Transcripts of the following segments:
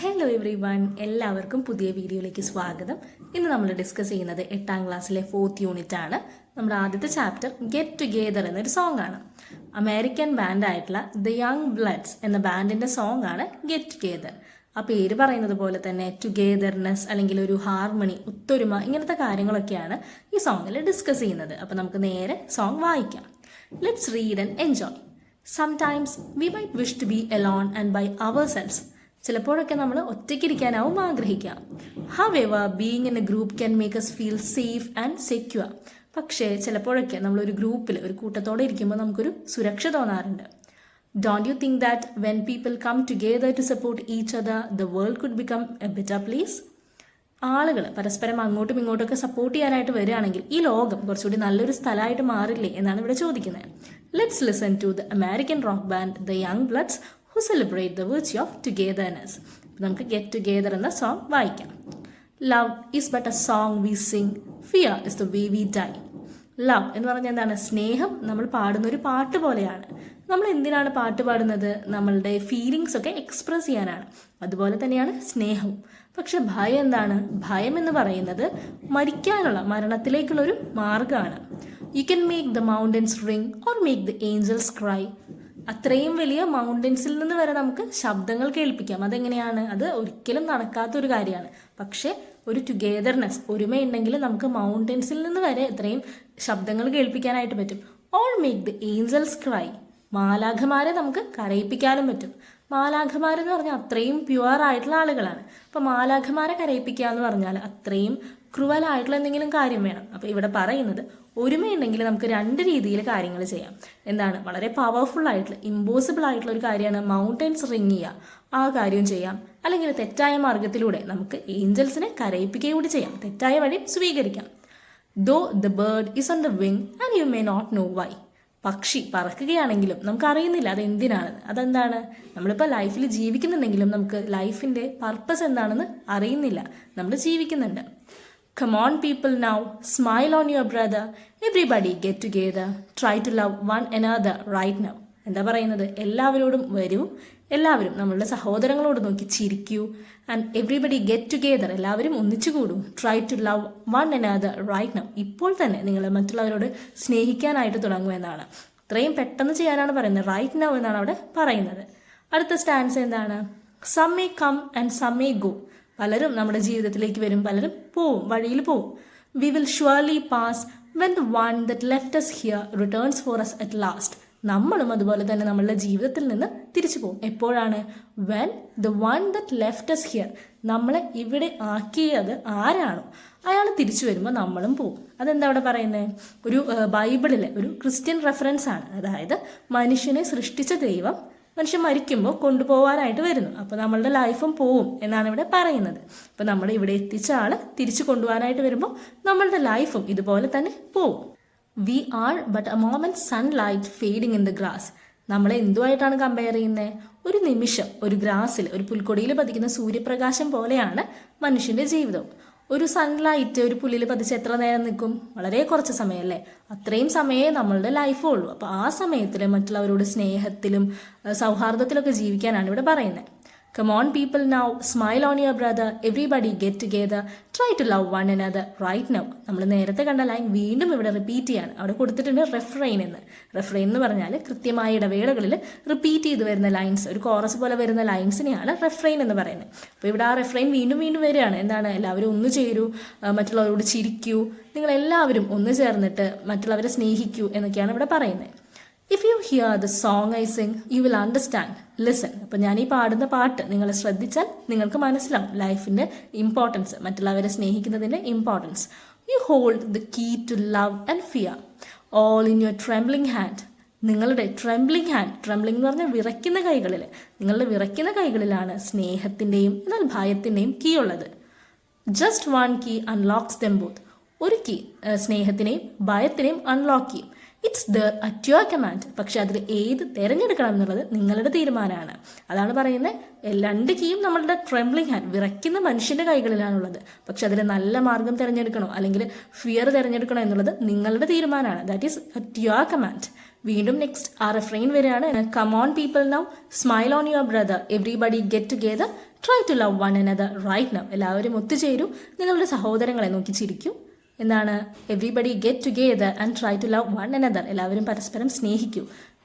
Hello every one എല്ലാവർക്കും പുതിയ വീഡിയോയിലേക്ക് സ്വാഗതം. ഇന്ന് നമ്മൾ ഡിസ്കസ് ചെയ്യുന്നത് എട്ടാം ക്ലാസ്സിലെ ഫോർത്ത് യൂണിറ്റ് ആണ്. നമ്മുടെ ആദ്യത്തെ ചാപ്റ്റർ ഗെറ്റ് ടുഗെദർ എന്നൊരു സോങ് ആണ്. അമേരിക്കൻ ബാൻഡ് ആയിട്ടുള്ള ദ യങ് ബ്ലഡ്സ് എന്ന ബാൻഡിന്റെ സോങ് ആണ് ഗെറ്റ് ടുഗെദർ ആ പേര് പറയുന്നത് പോലെ തന്നെ ടുഗെദർനെസ് അല്ലെങ്കിൽ ഒരു ഹാർമണി ഒത്തൊരുമ ഇങ്ങനത്തെ കാര്യങ്ങളൊക്കെയാണ് ഈ സോങ്ങിൽ ഡിസ്കസ് ചെയ്യുന്നത്. അപ്പോൾ നമുക്ക് നേരെ സോങ് വായിക്കാം. Let's read and enjoy sometimes we might wish to be alone and by ourselves ചിലപ്പോഴൊക്കെ നമ്മൾ ഒറ്റയ്ക്കിരിക്കാനാവും ആഗ്രഹിക്കാം however being in a group can make us feel safe and secure പക്ഷേ ചിലപ്പോഴൊക്കെ നമ്മൾ ഒരു ഗ്രൂപ്പിൽ ഒരു കൂട്ടത്തോടെ ഇരിക്കുമ്പോൾ നമുക്കൊരു സുരക്ഷ തോന്നാറുണ്ട്. Don't you think that when people come together to support each other the world could become a better place ആളുകൾ പരസ്പരം അങ്ങോട്ടും ഇങ്ങോട്ടൊക്കെ സപ്പോർട്ട് ചെയ്യാനായിട്ട് വരികയാണെങ്കിൽ ഈ ലോകം കുറച്ചുകൂടി നല്ലൊരു സ്ഥലമായിട്ട് മാറില്ലേ എന്നാണ് ഇവിടെ ചോദിക്കുന്നത്. Let's listen to the American rock band the Young Bloods who celebrate the virtue of togetherness നമുക്ക് ഗെറ്റ് ടുഗെദർ എന്ന സോങ് വായിക്കാം. Love is but a song we sing fear is the way we die love എന്ന് പറഞ്ഞാൽ എന്താണ്? സ്നേഹം നമ്മൾ പാടുന്ന ഒരു പാട്ട് പോലെയാണ്. നമ്മൾ എന്തിനാണ് പാട്ട് പാടുന്നത്? നമ്മളുടെ ഫീലിങ്സ് ഒക്കെ എക്സ്പ്രസ് ചെയ്യാനാണ്. അതുപോലെ തന്നെയാണ് സ്നേഹവും. പക്ഷെ ഭയം എന്താണ്? ഭയം എന്ന് പറയുന്നത് മരിക്കാനുള്ള മരണത്തിലേക്കുള്ള ഒരു മാർഗമാണ്. You can make the mountains ring or make the angels cry അത്രയും വലിയ മൗണ്ടൻസിൽ നിന്ന് വരെ നമുക്ക് ശബ്ദങ്ങൾ കേൾപ്പിക്കാം. അതെങ്ങനെയാണ്? അത് ഒരിക്കലും നടക്കാത്ത ഒരു കാര്യമാണ്. പക്ഷേ ഒരു ടുഗെദർനെസ് ഒരുമയുണ്ടെങ്കിൽ നമുക്ക് മൗണ്ടൻസിൽ നിന്ന് വരെ ഇത്രയും ശബ്ദങ്ങൾ കേൾപ്പിക്കാനായിട്ട് പറ്റും. Or make the angels cry മാലാഖമാരെ നമുക്ക് കരയിപ്പിക്കാനും പറ്റും. മാലാഖമാരെന്ന് പറഞ്ഞാൽ അത്രയും പ്യുവർ ആയിട്ടുള്ള ആളുകളാണ്. അപ്പോൾ മാലാഖമാരെ കരയിപ്പിക്കുക എന്ന് പറഞ്ഞാൽ അത്രയും ക്രുവൽ ആയിട്ടുള്ള എന്തെങ്കിലും കാര്യം വേണം. അപ്പോൾ ഇവിടെ പറയുന്നത് ഒരുമയുണ്ടെങ്കിൽ നമുക്ക് രണ്ട് രീതിയിൽ കാര്യങ്ങൾ ചെയ്യാം. എന്താണ്? വളരെ പവർഫുൾ ആയിട്ടുള്ള ഇമ്പോസിബിൾ ആയിട്ടുള്ള ഒരു കാര്യമാണ് മൗണ്ടൻസ് റിങ് ചെയ്യുക. ആ കാര്യം ചെയ്യാം. അല്ലെങ്കിൽ തെറ്റായ മാർഗത്തിലൂടെ നമുക്ക് ഏഞ്ചൽസിനെ കരയിപ്പിക്കുക കൂടി ചെയ്യാം. തെറ്റായ വഴി സ്വീകരിക്കാം. Though the bird is on the wing and you may not know why പക്ഷി പറക്കുകയാണെങ്കിലും നമുക്ക് അറിയുന്നില്ല അത് എന്തിനാണ് അതെന്താണ്? നമ്മളിപ്പോൾ ലൈഫിൽ ജീവിക്കുന്നുണ്ടെങ്കിലും നമുക്ക് ലൈഫിന്റെ പർപ്പസ് എന്താണെന്ന് അറിയുന്നില്ല. നമ്മൾ ജീവിക്കുന്നുണ്ട്. Come on people now smile on your brother everybody get together try to love one another right now എന്താ പറയുന്നത്? എല്ലാവരോടും വരൂ. എല്ലാവരും നമ്മളുടെ സഹോദരങ്ങളോട് നോക്കി ചിരിക്കൂ. ആൻഡ് എവ്രിബഡി ഗെറ്റ് ടുഗെദർ എല്ലാവരും ഒന്നിച്ചു കൂടൂ. Try to love one another right now ഇപ്പോൾ തന്നെ നിങ്ങൾ മറ്റുള്ളവരോട് സ്നേഹിക്കാനായിട്ട് തുടങ്ങും എന്നാണ്. ഇത്രയും പെട്ടെന്ന് ചെയ്യാനാണ് പറയുന്നത്. റൈറ്റ് നൗ എന്നാണ് അവിടെ പറയുന്നത്. അടുത്ത സ്റ്റാൻസ് എന്താണ്? Some may come and some may go പലരും നമ്മുടെ ജീവിതത്തിലേക്ക് വരും പലരും പോവും വഴിയിൽ പോവും. We will surely pass when the one that left S here returns four S at last നമ്മളും അതുപോലെ തന്നെ നമ്മളുടെ ജീവിതത്തിൽ നിന്ന് തിരിച്ചു പോകും. എപ്പോഴാണ്? When the one that left S here നമ്മളെ ഇവിടെ ആക്കിയത് ആരാണോ? അയാൾ തിരിച്ചു വരുമ്പോൾ നമ്മളും പോകും. അതെന്താ അവിടെ പറയുന്നത് ഒരു ബൈബിളിലെ ഒരു ക്രിസ്ത്യൻ റെഫറൻസ് ആണ്. അതായത് മനുഷ്യനെ സൃഷ്ടിച്ച ദൈവം മനുഷ്യൻ മരിക്കുമ്പോൾ കൊണ്ടുപോകാനായിട്ട് വരുന്നു. അപ്പോൾ നമ്മളുടെ ലൈഫും പോവും എന്നാണ് ഇവിടെ പറയുന്നത്. അപ്പോൾ നമ്മൾ ഇവിടെ എത്തിച്ച ആൾ തിരിച്ചു കൊണ്ടുപോകാനായിട്ട് വരുമ്പോൾ നമ്മളുടെ ലൈഫും ഇതുപോലെ തന്നെ പോവും. V R but A moment sunlight fading in the grass നമ്മളെ എന്തുമായിട്ടാണ് കമ്പയർ ചെയ്യുന്നത് ഒരു നിമിഷം ഒരു ഗ്രാസിൽ ഒരു പുൽക്കൊടിയിൽ പതിക്കുന്ന സൂര്യപ്രകാശം പോലെയാണ് മനുഷ്യന്റെ ജീവിതം. ഒരു സൺലൈറ്റ് ഒരു പുല്ലിൽ പതിച്ച് എത്ര നേരം നിൽക്കും? വളരെ കുറച്ച് സമയമല്ലേ? അത്രയും സമയമേ നമ്മളുടെ ലൈഫും ഉള്ളൂ. അപ്പോൾ ആ സമയത്തിൽ മറ്റുള്ളവരോട് സ്നേഹത്തിലും സൗഹാർദ്ദത്തിലൊക്കെ ജീവിക്കാനാണ് ഇവിടെ പറയുന്നത് Come on, people now, smile on your brother, everybody get together, try to love one another. Right now. നമ്മൾ നേരത്തെ കണ്ട ലൈൻ വീണ്ടും ഇവിടെ റിപ്പീറ്റ് ചെയ്യാണ്. അവിടെ കൊടുത്തിട്ടുണ്ട് റെഫ്രെയിൻ എന്ന്. റെഫ്രെയിൻ എന്ന് പറഞ്ഞാൽ കൃത്യമായ ഇടവേളകളിൽ റിപ്പീറ്റ് ചെയ്ത് വരുന്ന ലൈൻസ് ഒരു കോറസ് പോലെ വരുന്ന ലൈൻസിനെയാണ് റെഫ്രെയിൻ എന്ന് പറയുന്നത്. അപ്പോൾ ഇവിടെ ആ റെഫ്രെയിൻ വീണ്ടും വീണ്ടും വരികയാണ്. എന്താണ്? എല്ലാവരും ഒന്ന് ചേരൂ മറ്റുള്ളവരോട് ചിരിക്കൂ. നിങ്ങൾ എല്ലാവരും ഒന്ന് ചേർന്നിട്ട് മറ്റുള്ളവരെ സ്നേഹിക്കൂ എന്നൊക്കെയാണ് ഇവിടെ പറയുന്നത്. If you here the song I Singh you will understand listen അപ്പം ഞാൻ ഈ പാടുന്ന പാട്ട് നിങ്ങൾ ശ്രദ്ധിച്ചാൽ നിങ്ങൾക്ക് മനസ്സിലാവും ലൈഫിന്റെ ഇമ്പോർട്ടൻസ് മറ്റുള്ളവരെ സ്നേഹിക്കുന്നതിന്റെ importance you hold the key to love and fear all in your trembling hand നിങ്ങളുടെ ട്രെംബ്ലിംഗ് ഹാൻഡ് ട്രെംബ്ലിംഗ് എന്ന് പറഞ്ഞാൽ വിറയ്ക്കുന്ന കൈകളിൽ നിങ്ങളുടെ വിറയ്ക്കുന്ന കൈകളിലാണ് സ്നേഹത്തിന്റെയും എന്നാൽ ഭയത്തിന്റെയും കീ ഉള്ളത്. Just one key unlocks dum both ഒരു കീ സ്നേഹത്തിനെയും ഭയത്തിനെയും അൺലോക്ക് ചെയ്യും. It's the at your command പക്ഷെ അതിൽ ഏത് തിരഞ്ഞെടുക്കണം എന്നുള്ളത് നിങ്ങളുടെ തീരുമാനമാണ്. അതാണ് പറയുന്നത്. രണ്ട് കീയും നമ്മളുടെ ട്രെംബ്ലിംഗ് ഹാൻഡ് വിറയ്ക്കുന്ന മനുഷ്യന്റെ കൈകളിലാണുള്ളത്. പക്ഷെ അതിൽ നല്ല മാർഗം തിരഞ്ഞെടുക്കണോ? അല്ലെങ്കിൽ ഫിയർ തിരഞ്ഞെടുക്കണോ എന്നുള്ളത് നിങ്ങളുടെ തീരുമാനമാണ്. That is at your command വീണ്ടും നെക്സ്റ്റ് ആ റെഫ്രെയിൻ വരെയാണ് come on people now smile on your brother everybody get together try to love one another right now എല്ലാവരും ഒത്തുചേരും. നിങ്ങളുടെ സഹോദരങ്ങളെ നോക്കി ചിരിക്കൂ. എന്താണ് everybody get together and try to love one another എല്ലാവരും പരസ്പരം സ്നേഹിക്കൂ.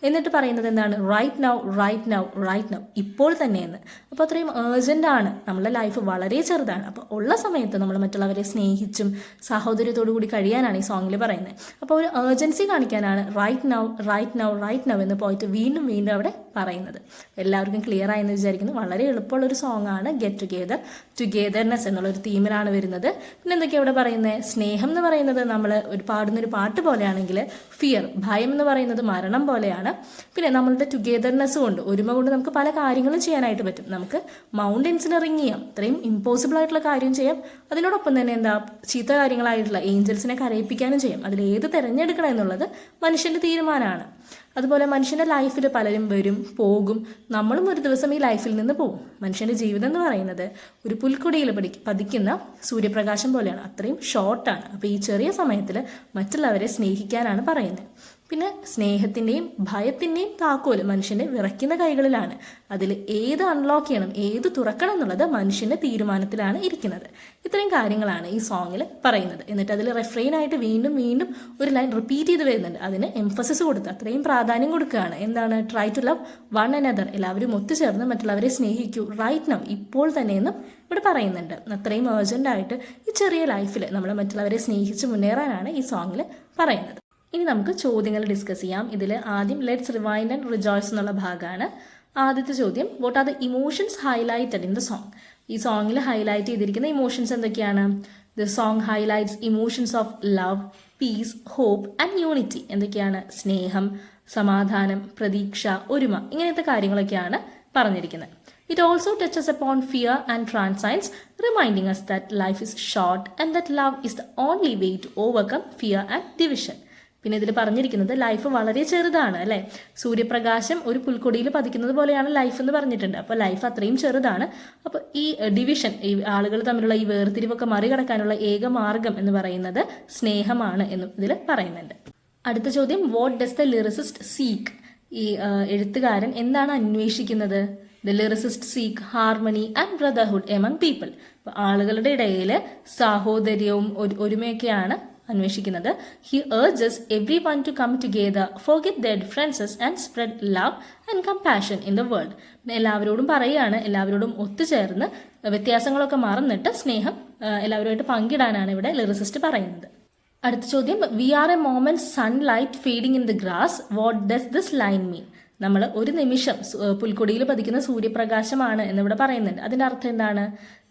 എന്നിട്ട് പറയുന്നത് എന്താണ്? Right now right now right now ഇപ്പോൾ തന്നെ എന്ന് അപ്പോൾ അത്രയും ഏർജന്റ് ആണ്. നമ്മളുടെ ലൈഫ് വളരെ ചെറുതാണ്. അപ്പോൾ ഉള്ള സമയത്ത് നമ്മൾ മറ്റുള്ളവരെ സ്നേഹിച്ചും സഹോദര്യത്തോടു കൂടി കഴിയാനാണ് ഈ സോങ്ങിൽ പറയുന്നത്. അപ്പോൾ ഒരു ഏർജൻസി കാണിക്കാനാണ് right now right now right now എന്ന് പോയിട്ട് വീണ്ടും വീണ്ടും അവിടെ പറയുന്നത്. എല്ലാവർക്കും ക്ലിയർ ആയെന്ന് വിചാരിക്കുന്നു. വളരെ എളുപ്പമുള്ള ഒരു സോങ് ആണ് ഗെറ്റ് ടുഗെദർ ടുഗെദർനെസ് എന്നുള്ള ഒരു തീമിലാണ് വരുന്നത്. പിന്നെ എന്തൊക്കെയാണ് ഇവിടെ പറയുന്നത്? സ്നേഹം എന്ന് പറയുന്നത് നമ്മൾ ഒരു പാടുന്നൊരു പാട്ട് പോലെയാണെങ്കിൽ ഫിയർ ഭയം എന്ന് പറയുന്നത് മരണം പോലെയാണ്. പിന്നെ നമ്മളുടെ ടുഗെദർനെസ് കൊണ്ട് ഒരുമ കൊണ്ട് നമുക്ക് പല കാര്യങ്ങളും ചെയ്യാനായിട്ട് പറ്റും. നമുക്ക് മൗണ്ടൻസിനെ റിങ് ചെയ്യാം ഇത്രയും ഇമ്പോസിബിൾ ആയിട്ടുള്ള കാര്യം ചെയ്യാം. അതിനോടൊപ്പം തന്നെ എന്താ ചീത്ത കാര്യങ്ങളായിട്ടുള്ള ഏഞ്ചൽസിനെ കരയിപ്പിക്കാനും ചെയ്യാം. അതിൽ ഏത് തിരഞ്ഞെടുക്കണം എന്നുള്ളത് മനുഷ്യന്റെ തീരുമാനമാണ്. അതുപോലെ മനുഷ്യന്റെ ലൈഫിൽ പലരും വരും പോകും. നമ്മളും ഒരു ദിവസം ഈ ലൈഫിൽ നിന്ന് പോകും. മനുഷ്യന്റെ ജീവിതം എന്ന് പറയുന്നത് ഒരു പുൽക്കൊടിയിൽ പഠി പതിക്കുന്ന സൂര്യപ്രകാശം പോലെയാണ്. അത്രയും ഷോർട്ടാണ് അപ്പോൾ ഈ ചെറിയ സമയത്തിൽ മറ്റുള്ളവരെ സ്നേഹിക്കാനാണ് പറയുന്നത്. പിന്നെ സ്നേഹത്തിന്റെയും ഭയത്തിന്റെയും താക്കോൽ മനുഷ്യന്റെ വിറയ്ക്കുന്ന കൈകളിലാണ്. അതിൽ ഏത് അൺലോക്ക് ചെയ്യണം ഏത് തുറക്കണം എന്നുള്ളത് മനുഷ്യന്റെ തീരുമാനത്തിലാണ് ഇരിക്കുന്നത്. ഇത്രയും കാര്യങ്ങളാണ് ഈ സോങ്ങിൽ പറയുന്നത്. എന്നിട്ട് അതിൽ റെഫ്രെയിൻ ആയിട്ട് വീണ്ടും വീണ്ടും ഒരു ലൈൻ റിപ്പീറ്റ് ചെയ്ത് വരുന്നുണ്ട്. അതിന് എംഫസിസ് കൊടുത്ത് അത്രയും പ്രാധാന്യം കൊടുക്കുകയാണ്. എന്താണ്? Try to love one another എല്ലാവരും ഒത്തുചേർന്ന് മറ്റുള്ളവരെ സ്നേഹിക്കൂ. റൈറ്റ് നൗ ഇപ്പോൾ തന്നെയെന്നും ഇവിടെ പറയുന്നുണ്ട്. അത്രയും ഏർജന്റായിട്ട് ഈ ചെറിയ ലൈഫിൽ നമ്മൾ മറ്റുള്ളവരെ സ്നേഹിച്ച് മുന്നേറാനാണ് ഈ സോങ്ങിൽ പറയുന്നത്. ഇനി നമുക്ക് ചോദ്യങ്ങൾ ഡിസ്കസ് ചെയ്യാം. ഇതിൽ ആദ്യം ലെറ്റ്സ് റിവൈൻഡ് ആൻഡ് റിജോയ്സ് എന്നുള്ള ഭാഗമാണ് ആദ്യത്തെ ചോദ്യം what are the emotions highlighted in the song ഈ സോങ്ങിൽ ഹൈലൈറ്റ് ചെയ്തിരിക്കുന്ന ഇമോഷൻസ് എന്തൊക്കെയാണ്? The song highlights emotions of love piece hope and unity എന്തൊക്കെയാണ്? സ്നേഹം സമാധാനം പ്രതീക്ഷ ഒരുമ ഇങ്ങനത്തെ കാര്യങ്ങളൊക്കെയാണ് പറഞ്ഞിരിക്കുന്നത്. It also touches upon fear and ട്രാൻസൈൻസ് reminding us that life is short and that love is the only way to overcome fear and division പിന്നെ ഇതിൽ പറഞ്ഞിരിക്കുന്നത് ലൈഫ് വളരെ ചെറുതാണ് അല്ലേ? സൂര്യപ്രകാശം ഒരു പുൽക്കൊടിയിൽ പതിക്കുന്നത് പോലെയാണ് ലൈഫ് എന്ന് പറഞ്ഞിട്ടുണ്ട്. അപ്പോൾ ലൈഫ് അത്രയും ചെറുതാണ്. അപ്പോൾ ഈ ഡിവിഷൻ ഈ ആളുകൾ തമ്മിലുള്ള ഈ വേർതിരിവൊക്കെ മറികടക്കാനുള്ള ഏക മാർഗം എന്ന് പറയുന്നത് സ്നേഹമാണ് എന്നും ഇതിൽ പറയുന്നുണ്ട്. അടുത്ത ചോദ്യം what does the lyricist seek ഈ എഴുത്തുകാരൻ എന്താണ് അന്വേഷിക്കുന്നത്? The lyricist seek harmony and brotherhood among people ആളുകളുടെ ഇടയിൽ സാഹോദര്യവും ഒരുമയൊക്കെയാണ് അന്വേഷിക്കുന്നത്. He urges every one two come together four get the differences and spread love and compassion in the world എല്ലാവരോടും പറയുകയാണ് എല്ലാവരോടും ഒത്തുചേർന്ന് വ്യത്യാസങ്ങളൊക്കെ മറന്നിട്ട് സ്നേഹം എല്ലാവരുമായിട്ട് പങ്കിടാനാണ് ഇവിടെ ലിറിസിസ്റ്റ് പറയുന്നത്. അടുത്ത ചോദ്യം V R A moment sunlight feeding in the grass what does this line മീൻ നമ്മൾ ഒരു നിമിഷം പുൽക്കൊടിയിൽ പതിക്കുന്ന സൂര്യപ്രകാശമാണ് എന്നിവിടെ പറയുന്നുണ്ട്. അതിന്റെ അർത്ഥം എന്താണ്?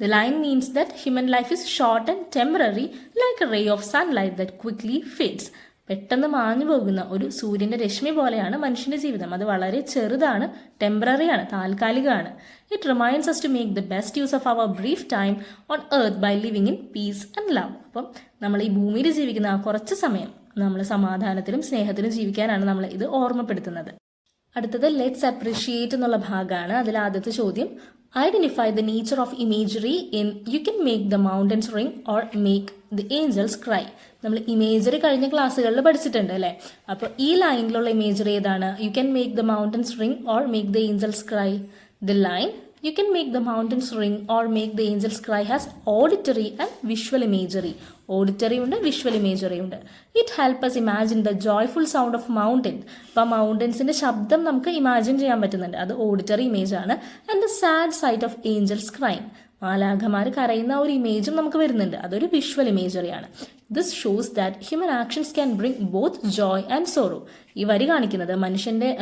The line means that human life is short and temporary like ray of sun light that quickly fits പെട്ടെന്ന് മാഞ്ഞു പോകുന്ന ഒരു സൂര്യന്റെ രശ്മി പോലെയാണ് മനുഷ്യന്റെ ജീവിതം. അത് വളരെ ചെറുതാണ് ടെമ്പററി ആണ് താൽക്കാലികമാണ്. It reminds us to make the best use of our brief time on earth by living in peace and love അപ്പം നമ്മൾ ഈ ഭൂമിയിൽ ജീവിക്കുന്ന ആ കുറച്ച് സമയം നമ്മൾ സമാധാനത്തിലും സ്നേഹത്തിലും ജീവിക്കാനാണ് നമ്മൾ ഇത് ഓർമ്മപ്പെടുത്തുന്നത്. അടുത്തത് ലെറ്റ്സ് അപ്രീഷിയേറ്റ് എന്നുള്ള ഭാഗമാണ് അതിൽ ആദ്യത്തെ ചോദ്യം identify the nature of imagery in you can make the mountains ring or make the Angeles cry നമ്മൾ ഇമേജറി കഴിഞ്ഞ ക്ലാസ്സുകളിൽ പഠിച്ചിട്ടുണ്ട് അല്ലേ? അപ്പോൾ ഈ ലൈനിലുള്ള ഇമേജറി ഏതാണ്? U can make the mountains ring or make the angels cry the line You can make the mountains ring or make the angels cry has auditory and visual imagery. Auditory ഉണ്ട് visual imagery ഉണ്ട്. It help us imagine the joyful sound of mountain അപ്പോൾ മൗണ്ടൻസിന്റെ ശബ്ദം നമുക്ക് imagine ചെയ്യാൻ പറ്റുന്നുണ്ട്. അത് auditory image ആണ്. And the sad site of Angeles crime മാലാഖമാർ കരയുന്ന ഒരു ഇമേജും നമുക്ക് വരുന്നുണ്ട്. അതൊരു visual ഇമേജറിയാണ് this shows that human actions can bring both Joy and sorrow ഈ വരി കാണിക്കുന്നത് മനുഷ്യന്റെ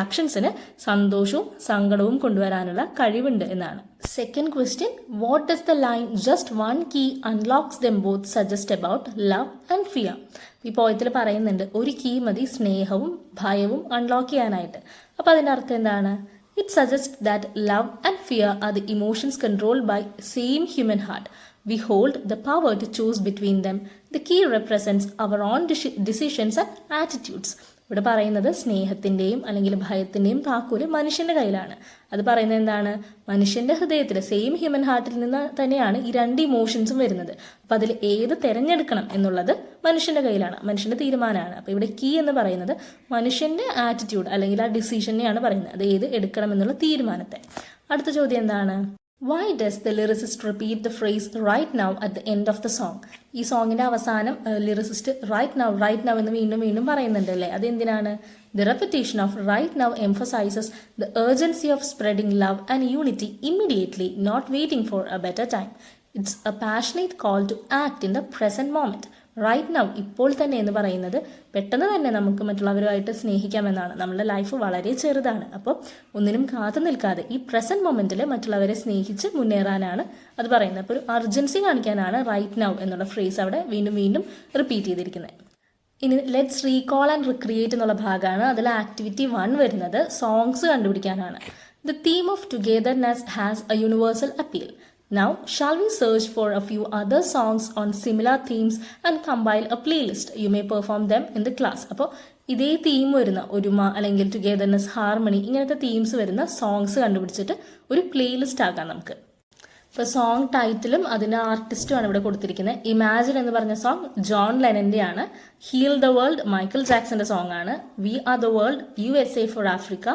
ആക്ഷൻസിന് സന്തോഷവും സങ്കടവും കൊണ്ടുവരാനുള്ള കഴിവുണ്ട് എന്നാണ്. Second question what does the line just one key unlocks dum both suggest about love and fear ഈ പോയത്തിൽ പറയുന്നുണ്ട് ഒരു കീ മതി സ്നേഹവും ഭയവും അൺലോക്ക് ചെയ്യാനായിട്ട്. അപ്പോൾ അതിന്റെ അർത്ഥം എന്താണ്? It suggests that love and fear are the emotions controlled by same human heart. We hold the power to choose between them. The key represents our own deci- decisions and attitudes. ഇവിടെ പറയുന്നത് സ്നേഹത്തിന്റെയും അല്ലെങ്കിൽ ഭയത്തിന്റെയും താക്കോൽ മനുഷ്യന്റെ കയ്യിലാണ്. അത് പറയുന്നത് എന്താണ്? മനുഷ്യന്റെ ഹൃദയത്തിൽ സെയിം ഹ്യൂമൻ ഹാർട്ടിൽ നിന്ന് തന്നെയാണ് ഈ രണ്ട് ഇമോഷൻസും വരുന്നത്. അപ്പോൾ അതിൽ ഏത് തിരഞ്ഞെടുക്കണം എന്നുള്ളത് മനുഷ്യന്റെ കയ്യിലാണ് മനുഷ്യന്റെ തീരുമാനമാണ്. അപ്പോൾ ഇവിടെ കീ എന്ന് പറയുന്നത് മനുഷ്യന്റെ ആറ്റിറ്റ്യൂഡ് അല്ലെങ്കിൽ ആ ഡിസിഷനെയാണ് പറയുന്നത്. അത് ഏത് എടുക്കണം എന്നുള്ള തീരുമാനത്തെ. അടുത്ത ചോദ്യം എന്താണ്? Why does the lyricist repeat the phrase right now at the end of the song ഈ സോങ്ങിന്റെ അവസാനം lyricist right now right now എന്ന് വീണ്ടും വീണ്ടും പറയുന്നുണ്ട് അല്ലേ? അതെന്തിനാണ്? The repetition of right now emphasises the urgency of spreading love and unity immediately not waiting for A better time it's A passionate call to act in the present moment right now ഇപ്പോൾ തന്നെ എന്ന് പറയുന്നത് പെട്ടെന്ന് തന്നെ നമുക്ക് മറ്റുള്ളവരുമായിട്ട് സ്നേഹിക്കാമെന്നാണ്. നമ്മുടെ life വളരെ ചെറുതാണ്. അപ്പോൾ ഒന്നിനും കാത്തു നിൽക്കാതെ ഈ പ്രസന്റ് മൊമെന്റിൽ മറ്റുള്ളവരെ സ്നേഹിച്ച് മുന്നേറാനാണ് അത് പറയുന്നത്. അപ്പോൾ ഒരു അർജൻസി കാണിക്കാനാണ് റൈറ്റ് നൗ എന്നുള്ള ഫ്രേസ് അവിടെ വീണ്ടും വീണ്ടും റിപ്പീറ്റ് ചെയ്തിരിക്കുന്നത്. ഇനി ലെറ്റ്സ് റീകോൾ ആൻഡ് റിക്രിയേറ്റ് എന്നുള്ള ഭാഗമാണ് അതിൽ ആക്ടിവിറ്റി വൺ വരുന്നത്. Songs കണ്ടുപിടിക്കാനാണ്. The theme of togetherness has A universal appeal Now, shall we search for a few other songs on similar themes and compile a playlist? You may perform them in the class. അപ്പോൾ ഇതേ theme വരുന്ന ഒരുമ അല്ലെങ്കിൽ togetherness harmony ഇങ്ങനത്തെ themes വരുന്ന songs കണ്ടുപിടിച്ചിട്ട് ഒരു playlist ആക്കാം നമുക്ക്. ഇപ്പോൾ സോങ് ടൈറ്റിലും അതിന് ആർട്ടിസ്റ്റുമാണ് ഇവിടെ കൊടുത്തിരിക്കുന്നത്. ഇമാജിൻ എന്ന് പറഞ്ഞ സോങ് ജോൺ ലെനന്റെ ആണ്. Heal the world Michael ജാക്സന്റെ song ആണ്. V are the world U S A four Africa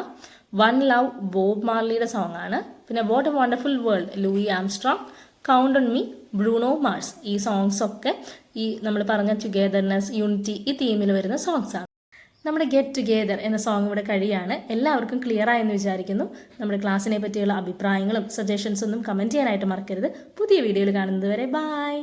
one love Bob മാർലിയുടെ song ആണ്. പിന്നെ what A wonderful world Louis Armstrong count on me Bruno Mars ഈ songs ഒക്കെ ഈ നമ്മൾ പറഞ്ഞ togetherness unity ഈ തീമിൽ വരുന്ന സോങ്സ് ആണ്. നമ്മുടെ ഗെറ്റ് ടുഗെദർ എന്ന സോങ് ഇവിടെ കഴിയാണ്. എല്ലാവർക്കും ക്ലിയർ ആയെന്ന് വിചാരിക്കുന്നു. നമ്മുടെ ക്ലാസ്സിനെ പറ്റിയുള്ള അഭിപ്രായങ്ങളും സജഷൻസ് ഒന്നും കമന്റ് ചെയ്യാനായിട്ട് മറക്കരുത്. പുതിയ വീഡിയോയിൽ കാണുന്നത് വരെ ബൈ